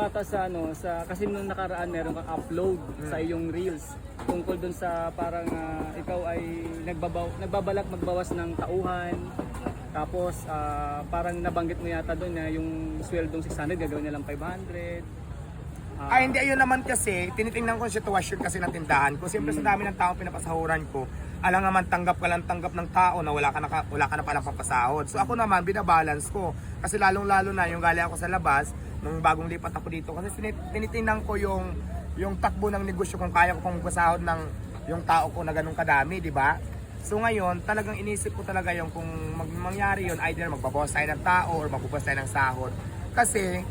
Ata sa ano, sa kasi nung nakaraan meron kang upload sa iyong reels tungkol dun sa parang ah, ikaw ay nagbabaw, nagbabalak magbawas ng tauhan. Tapos ah, parang nabanggit mo yata doon na yung sweldong 600 gagawin nilang 500. Ah, Ay, hindi, ayun naman kasi, tinitingnan ko yung sitwasyon kasi ng tindahan ko. Siyempre sa dami ng tao pinapasahuran ko, alam naman tanggap ka lang tanggap ng tao na wala ka na, wala ka na palang pampasahod. So ako naman, binabalance ko. Kasi lalong-lalo na yung galing ako sa labas, nung bagong lipat ako dito. Kasi tinit- tinitingnan ko yung, yung takbo ng negosyo kung kaya ko kung pasahod ng yung tao ko na ganun kadami, di ba? So ngayon, talagang inisip ko talaga yung kung mag mangyari yun, either magbabawas tayo ng tao or magbabawas tayo ng sahod. Kasi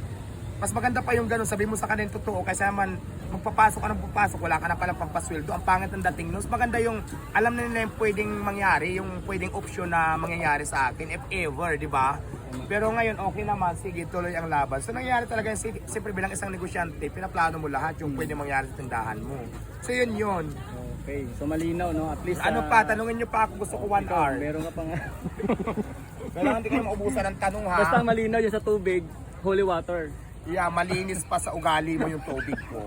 mas maganda pa yung ganun, sabi mo sa kanila totoo, kaysa naman magpapasok ka ng papasok, wala ka na palang pampasweldo, ang pangit ng dating nun. Mas maganda yung, alam na nila yung pwedeng mangyari, yung pwedeng option na mangyayari sa akin, if ever, di ba? Pero ngayon, okay naman, sige, tuloy ang laban. So nangyayari talaga, yung, si- siyempre bilang isang negosyante, pinaplano mo lahat yung pwedeng mangyari sa tindahan mo. So yun yun. Okay, so malinaw no, at least Ano ah, pa, tanungin nyo pa ako, gusto ko one ikaw, hour. Meron ka pang Kailangan hindi kayo maubusan ng tanong ha. Basta malinaw yung sa tubig, holy water. Yeah, malinis pa sa ugali mo yung tubig ko.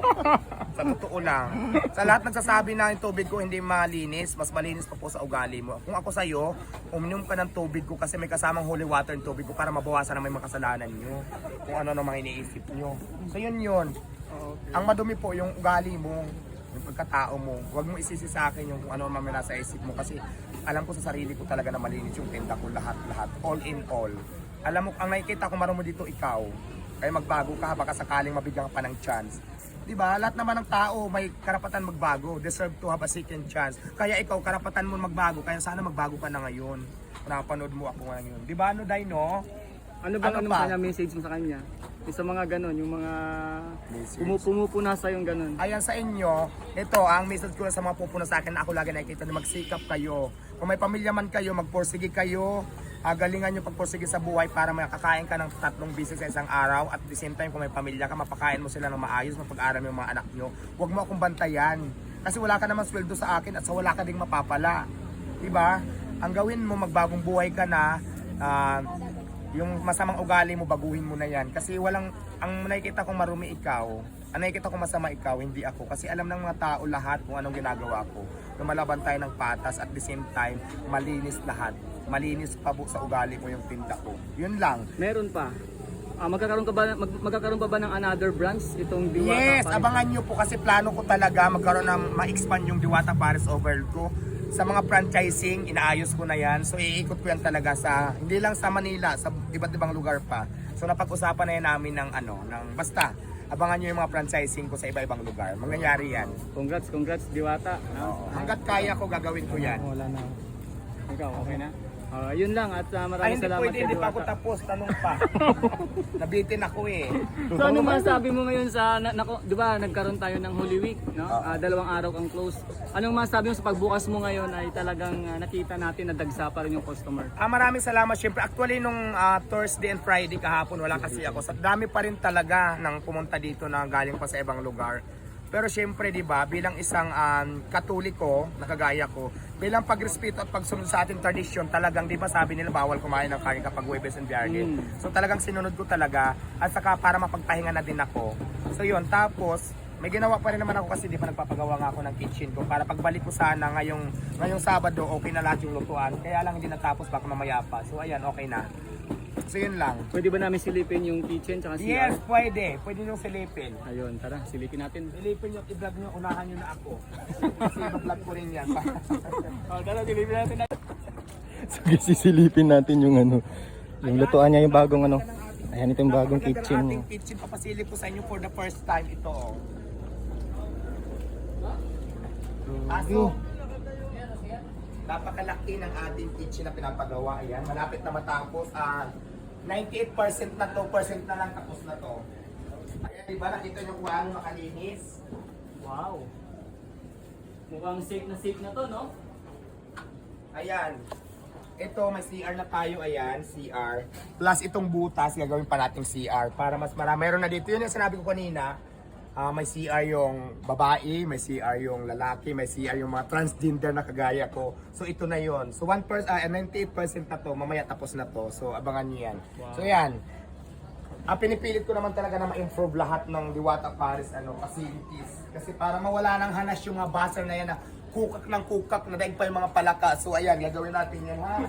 Sa totoo lang. Sa lahat nagsasabi na yung tubig ko hindi malinis, mas malinis pa po sa ugali mo. Kung ako sa'yo, uminom ka ng tubig ko kasi may kasamang holy water yung tubig ko para mabawasan na may makasalanan nyo. Kung ano namang iniisip nyo. So yun yun. Ang madumi po yung ugali mo, yung pagkatao mo. Huwag mo isisi sa akin yung kung ano mamaya nasa isip mo kasi alam ko sa sarili ko talaga na malinis yung tinda ko lahat-lahat. All in all. Alam mo, ang nakikita ko maramo dito ikaw. Kaya magbago ka baka sakaling mabigyan ka pa ng chance. 'Di ba? Lahat naman ng tao may karapatan magbago, deserve to have a second chance. Kaya ikaw karapatan mo magbago, kaya sana magbago ka na ngayon. Napanood mo ako ngayon. 'Di ba ano Day no? Ano bang Ano ano pa? kanya message mo sa kanya? Yung sa mga ganon, yung mga pumupuna sa yung ganon. Ayan sa inyo, ito ang message ko sa mga pupuna sa akin na ako lagi nakikita na magsikap kayo. Kung may pamilya man kayo, magporsige kayo. Ah, galingan nyo pagporsige sa buhay para makakain ka ng tatlong bisis sa isang araw at the same time kung may pamilya ka, mapakain mo sila ng maayos, mapag-aral mo yung mga anak nyo. Huwag mo akong bantayan. Kasi wala ka naman sweldo sa akin at sa wala ka ding mapapala. Diba? Ang gawin mo, magbagong buhay ka na, ah, yung masamang ugali mo, baguhin mo na yan. Kasi walang, ang nakikita kong marumi ikaw, ang nakikita kong masama ikaw, hindi ako. Kasi alam ng mga tao lahat kung anong ginagawa ko. Lumalaban tayo ng patas at the same time, malinis lahat. Malinis pa po sa ugali mo yung tinda ko. Yun lang. Meron pa. Ah, magkakaroon ka ba mag, magkakaroon pa ba ng another branch itong Diwata? Yes, Paris? abangan nyo po kasi plano ko talaga magkaroon ng ma-expand yung Diwata Paris Overworld ko. Sa mga franchising, inaayos ko na yan. So iikot ko yan talaga sa, hindi lang sa Manila, sa iba't ibang lugar pa. So napag-usapan na yan namin ng ano, ng basta. Abangan nyo yung mga franchising ko sa iba-ibang lugar. Mangyayari yan. Congrats, congrats Diwata. No? Hanggat kaya ko, gagawin ko yan. Wala na. Ikaw, okay na? Ah, yun lang at Ay, maraming hindi salamat pwede, hindi pa ako tapos. Tanong pa. Nabitin ako eh. So ano masabi mo ngayon sa na, nako, 'di ba nagkaroon tayo ng Holy Week, no? Ah, dalawang araw kang close. Anong masabi mo sa pagbukas mo ngayon ay talagang ah, nakita natin na dagsa pa rin yung customer. Ah, maraming salamat. Siyempre, actually, nung ah, Thursday and Friday kahapon, wala kasi ako. Sa dami pa rin talaga nang pumunta dito na galing pa sa ibang lugar. Pero siyempre, di ba, bilang isang um, katoliko, nakagaya ko, bilang pagrespeto at pagsunod sa ating tradisyon, talagang, di ba, sabi nila bawal kumain ng kanin kapag Huwebes and Biyernes. Mm. So talagang sinunod ko talaga at saka para mapagpahinga na din ako. So yun, tapos may ginawa pa rin naman ako kasi di pa nagpapagawa nga ako ng kitchen ko para pagbalik ko sana ngayong ngayong Sabado okay na lahat yung lutuan. Kaya lang hindi natapos baka mamaya pa. So ayan, okay na. So yun lang. Pwede ba namin silipin yung kitchen tsaka CR? Yes, pwede. Pwede nyo silipin. Ayun, tara, silipin natin. Silipin nyo, i-vlog nyo, unahan nyo na ako. Kasi i-vlog ko rin yan. Oh, tara, silipin natin. So guys, sisilipin natin yung ano, yung lutuan niya yung bagong ano. Ayan ito yung bagong Napakagandang kitchen ating niya. kitchen, papasilip ko sa inyo for the first time ito. Oh. Aso, napakalaki ng ating kitchen na pinapagawa. Ayan, malapit na matapos. Ah, 98% na to, percent na lang tapos na to. Ayan, di ba nakita nyo kung ano makalinis? Wow. Mukhang safe na safe na to, no? Ayan. Ito, may CR na tayo, ayan, CR. Plus itong butas, gagawin pa nating CR para mas marami. Meron na dito, yun yung sinabi ko kanina. Ah, may CR yung babae, may CR yung lalaki, may CR yung mga transgender na kagaya ko. So ito na yon. So 1%, ah, 98% na to, mamaya tapos na to. So abangan niyo yan. So yan. ang pinipilit ko naman talaga na ma-improve lahat ng Diwata Paris ano, facilities. Kasi para mawala ng hanas yung mga buzzer na yan na kukak ng kukak na daig pa yung mga palaka. So ayan, gagawin natin yan ha.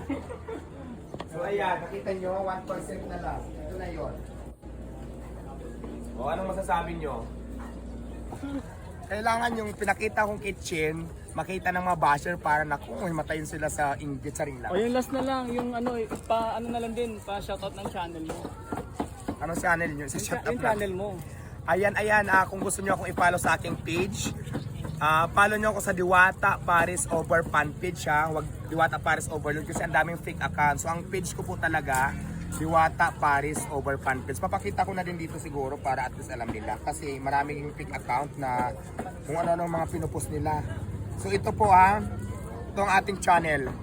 So ayan, nakita nyo, 1% na lang. Ito na yon. O anong masasabi nyo? Kailangan yung pinakita kong kitchen, makita ng mga basher para naku, himatayin sila sa inggit sa ring lang. O yung last na lang, yung ano, pa ano na lang din, pa shoutout ng channel mo. Anong channel nyo? Sa up yung lang. channel mo. Ayan, ayan, ah, kung gusto nyo akong i-follow sa aking page, ah, follow nyo ako sa Diwata Paris Over fan page ha. Wag Diwata Paris Overload kasi ang daming fake account. So ang page ko po talaga, Diwata Paris Over page. Papakita ko na din dito siguro para at least alam nila. Kasi maraming fake account na kung ano-ano mga pinupost nila. So ito po ha, ito ang ating channel.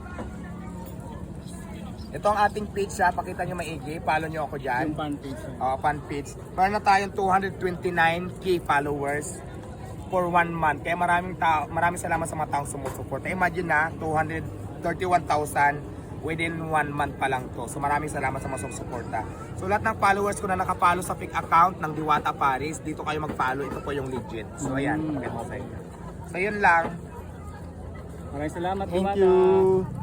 Ito ang ating page ha, pakita nyo maigi, follow nyo ako dyan. Yung fan page. uh, fan page. Meron na tayong 229k followers for one month. Kaya maraming tao, maraming salamat sa mga taong sumusuporta. Imagine na, 231,000 within one month pa lang to. So maraming salamat sa mga sumusuporta. So lahat ng followers ko na nakapalo sa fake account ng Diwata Paris, dito kayo mag-follow. Ito po yung legit. So ayan, Mm. pakita ko sa inyo. So yun lang. Maraming salamat, Thank Diwata. you.